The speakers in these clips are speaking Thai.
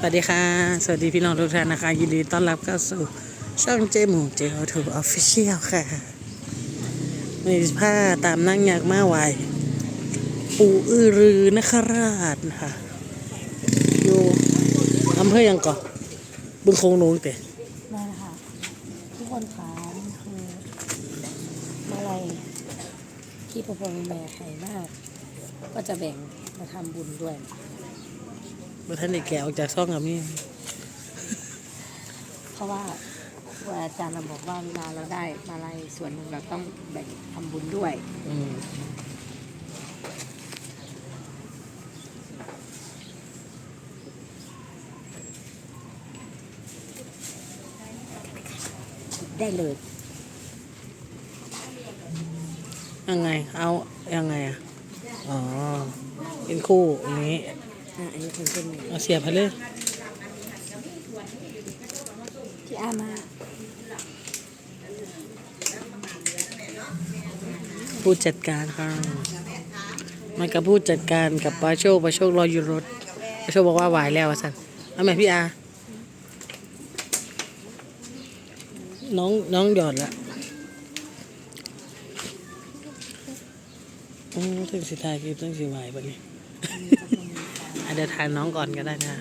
สวัสดีค่ะ สวัสดีพี่น้องทุกท่านนะคะ ยินดีต้อนรับเข้าสู่ช่องเจหมูเจลทูออฟฟิเชียลค่ะมีผ้าตามนั่งยากมาไหวปู่อือรือนคราชนะคะอยู่อำเภอยังก่อนบึงโคงนูเตะนั่นค่ะ ทุกคนคะนี่คือมาลัยที่พระพรหมแม่ไทยมาก ก็จะแบ่งมาทำบุญด้วย เมื่อท่านได้แกะออกจากซ่องกับนี่เพราะว่าครูอาจารย์เราบอกว่าเวลาเราได้มาลัยส่วนหนึ่งเราต้องแบ่งทำบุญด้วย อืมได้เลยยังไง เอายังไงอะ อ๋อเป็นคู่อย่างนี้ อะอันนี้เป็นเส้นหนึ่งเอาเสียบไปเลยที่อามาผู้จัดการค่ะมากับผู้จัดการกับปาโชคปาโชครออยู่รถปาโชคบอกว่าไหวแล้วอะสันเอาไหมพี่อาน้องน้องหยอดละอืมถึงสิทายคือต้องสิไหวปะเนี่ยอะ เดี๋ยวทานน้องก่อนก็ได้นะ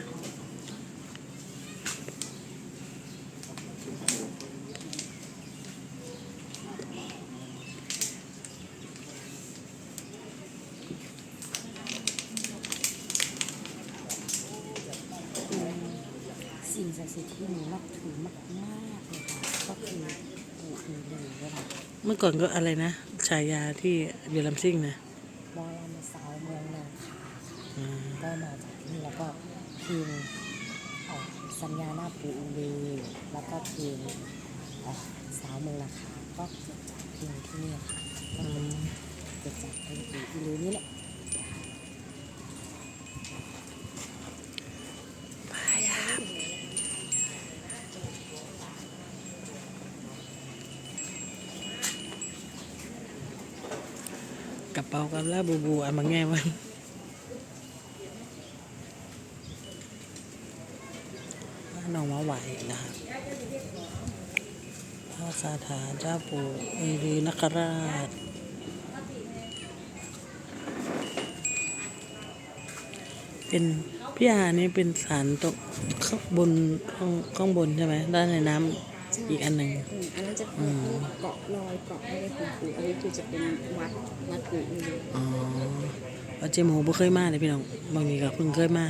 สิ่งศักดิ์สิทธิ์ที่หนูนับถือมากๆเลยค่ะก็คือปู่อือลือนี่แหละเมื่อก่อนก็อะไรนะฉายาที่เบียร์ลัมซิ่งนะบอลำสาวเมืองนาคาอ่าก็มาจากที่นี่แล้วก็ พิมพ์เอ่อสัญญาหน้าปูอุลีแล้วก็พิมพ์เอ่อสาวเมืองนาคาก็เกิดจากพิมที่นี่ค่ะก็อืมเกิดจากพิมปูอุลีนี่แหละกระเป๋ากับลาบูบูอันมาแง่วัน น้องมาไหวนะครับพระสาถาเจ้าปู่เอรีนคราชเป็นพี่อานี่เป็นสารตกข้างบนข้างข้างบนใช่ไหมด้านในน้ำอีกอันหนึ่ง อืมอันนั้นจะเป็นเกาะลอยเกาะไม่ได้เป็นปู่อันนี้คือจะเป็นวัดวัดปู่อือลืออ๋อว่าเจหมูบ่เคยมาเลยพี่น้องบางทีก็เพิ่งเคยมา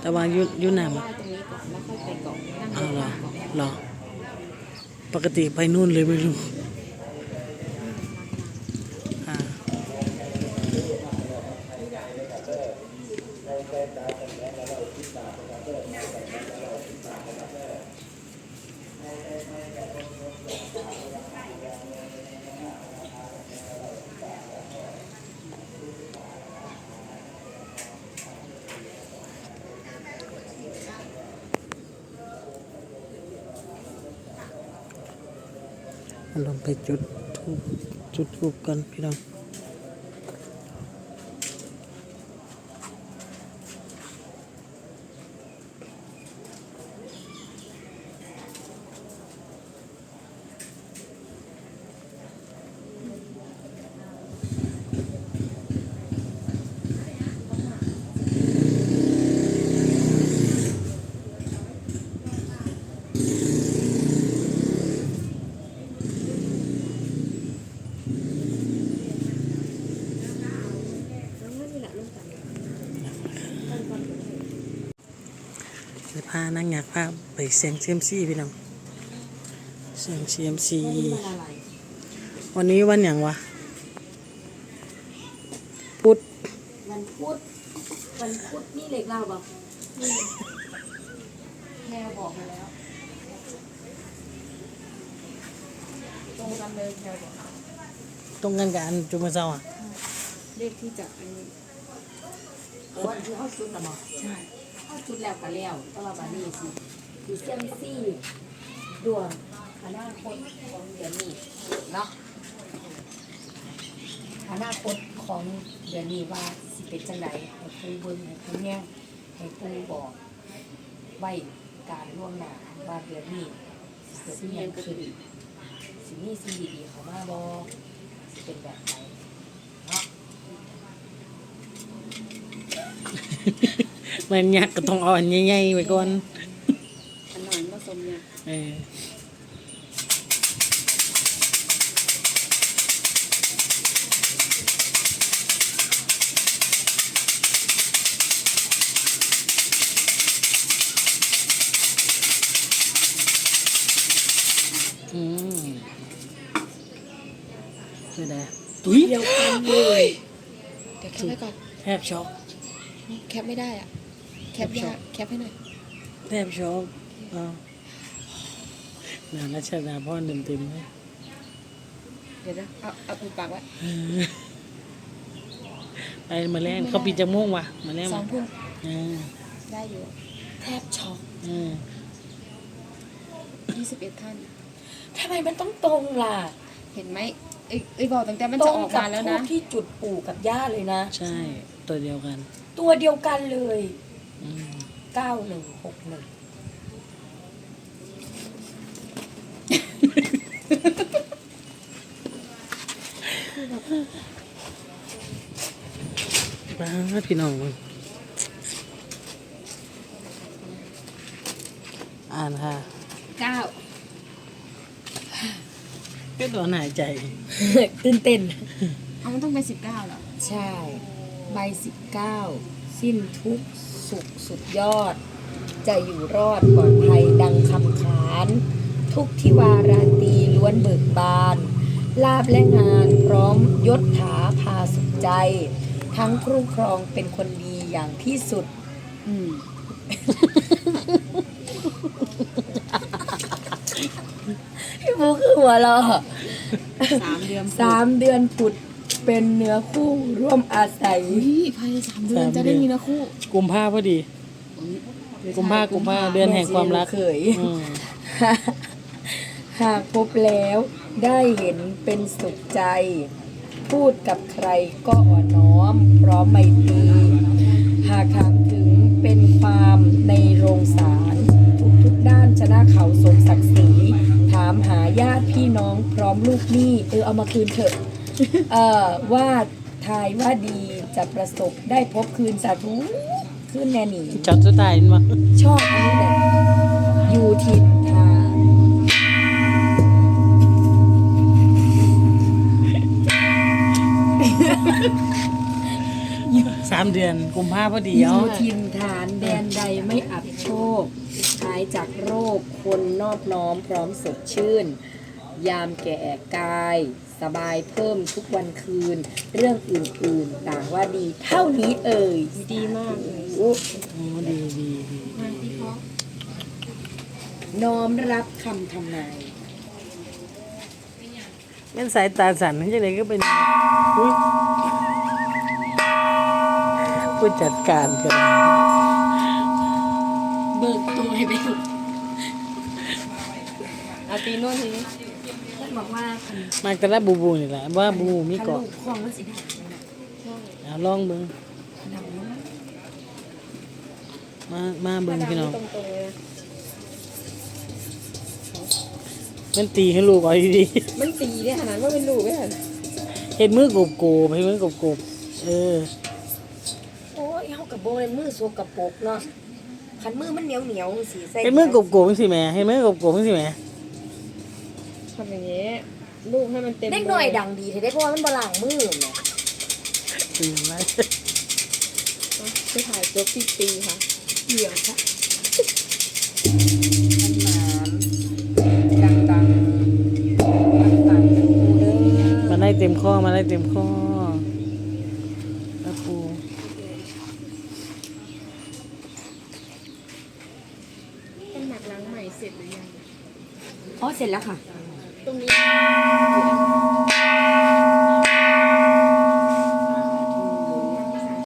แต่ว่าอยุยุน้ำไหว้ตรง นี้ก่อนแล้วค่อยไปเกาะนั่งเอารเหรถอเกาะเหรอ ปกติไปนู่นเลยไม่รู้ ลองไปจุดทูบจุดทูบกันพี่น้อง แล้วนั่นนี่แหละลูกจันทร์ จะพานั่งอยากพาไปเสียงเซียมซีพี่น้องเสียงเซียมซีวันนี้วันอะไรวันนี้วันอย่างวะพุธวันพุธวันพุธนี่เหล็กเราบอกนี่แม่บอกมาแล้วตรงกันเลยแม่บอกตรงกันกับอันจุมาเจ้าอะเลขที่จะอันนี้วันที่เข้าชุดนะบอกใช่เข้า ชุดแล้วก็แล้วตลอดวันนี้สิคือเซียมซี่ดวงอนาคตของเดือนนี้เนาะอนาคตของเดือนนี้ว่าสิเป็นจังไดให้ปูเบนให้ปูแง่ให้ปูบอกไว้การล่วงหน้าว่าเดือนนี้เกิดที่ยังขึ้นสิมีสิ่งดีๆเขามาบอสิเป็นแบบไหนเนาะ มันยากก็ต้องเอาอันใหญ่ๆไว้ก่อนอันหน่อยผสมเนี่ย เอออืมคือไดตุ้ยเดียวกันเลย เดี๋ยวแคปไว้ก่อน แทบช็อก แคปไม่ได้อะแค ปยากแคปให้หน่อยแทบช็อกเอานานรัชดาพ่อเต็มเต็มๆเลยเดี๋ยวนะเอาเอาปิดปากไว้ไปมาแล่นเขาปิดจมูกว่ะ มาแล่นสองทุ่มอ่าได้อยู่ แทบช็อกอ่ายี่สิบเอ็ดท่าน ทำไมมันต้องตรงล่ะเห็นไหมเอ้ยเอ้ยบอกตั้งแต่มันตรจะงออกกับมาแล้วทูนะ บที่จุดปู่กับย่าเลยนะ ใช่ ตัวเดียวกัน ตัวเดียวกันเลยอืม เก้าหนึ่งหกหนึ่งบ้าพี่น้องมึงอ่านค่ะเก้าก็ตัวหายใจ ตื่นเต้น เอามันต้องเป็นสิบเก้าเหรอ ใช่ ใบสิบเก้า สิ้นทุกข์สุขสุดยอด จะอยู่รอดปลอดภัยดังคำขาน ทุกทิวาราตรีล้วนเบิกบาน ลาบและงานพร้อมยศถาพาสุขใจ ทั้งครุ่งครองเป็นคนดีอย่างที่สุด อืมพี่บูคือหัวเราะสามเดือนสามเดือนปุด เป็นเนื้อคู่ร่วมอาศัย อุ้ยภายในสามเดือนสามจะได้เดือนมีนะคู่กุมภาพอดี กุมภากุมภาเดือน แห่งความรักเคยอืมหากพบแล้วได้เห็นเป็นสุขใจ พูดกับใครก็อ่อนน้อม พร้อมไมตรีหากถามถึงเป็นความในโรงสารทุกทุกๆด้านชนะเขาสมศักดิ์ศรีถามหาญาติพี่น้องพร้อมลูกหนี้เออเอามาคืนเถอะ เออว่าทายว่าดีจะประสบได้พบคืนสาธุคืนแน่นีจอดสุดท้ายนี่มาชอบอันนี้แหละอยู่ทินทานสามเดือนกุมภาพอดีอเนาะยู่ทินฐานแดนใดไม่อับโชคหายจากโรคคนนอบน้อมพร้อมสดชื่น ยามแก่กาย สบายเพิ่มทุกวันคืน เรื่องอื่นๆ ต่างว่าดีเท่านี้เอ่ยดีมากเลยโอ้โอ้ดีดีดีมาที่ท้องน้อมรับคำทำนายแม่นสายตาสั่นจังไดก็เป็นอุ๊ยผู้จัดการกันเบิกตัวให้ไปถูกเอาตีโน่นทีนี้ท่าน บอกว่าคันมากแต่ละบูบูนี่แหละว่าบูบูมีคันเกาะลูกคลองมันสิได้นะเอาลองเบิ่งนำน้มามาเบิ่งพี่น้องตรงๆเลยนะมันตีให้ลูกเอาดีมันตีได้ขนาดว่าเป็นลูกไม่ทันๆเฮ็ดมือกบโกบให้มือกบโกบเออำโอ้ยเฮากับโบเลยมือสกปรกเนาะคันมือมันเหนียวเหนียวๆสิใส่เฮ็ดมือกบโกบจังซี่แหม่เฮ็ดมือกบโกบจังซี่แหม่ทำอย่างนี้ลูกให้มันเต็มเด็กหน่อยดังดีเถอะได้เพราะว่ามันบล้างมือแหมตื่นมาไปถ่ายตัวปีปีค่ะเหลียวค่ะมันหมามดังดังปังปังๆปูเด้อมาได้เต็มข้อมาได้เต็มข้อแล้วปูต้องหมักล้างใหม่เสร็จหรือยังอ๋อเสร็จแล้วค่ะ ตรงนี้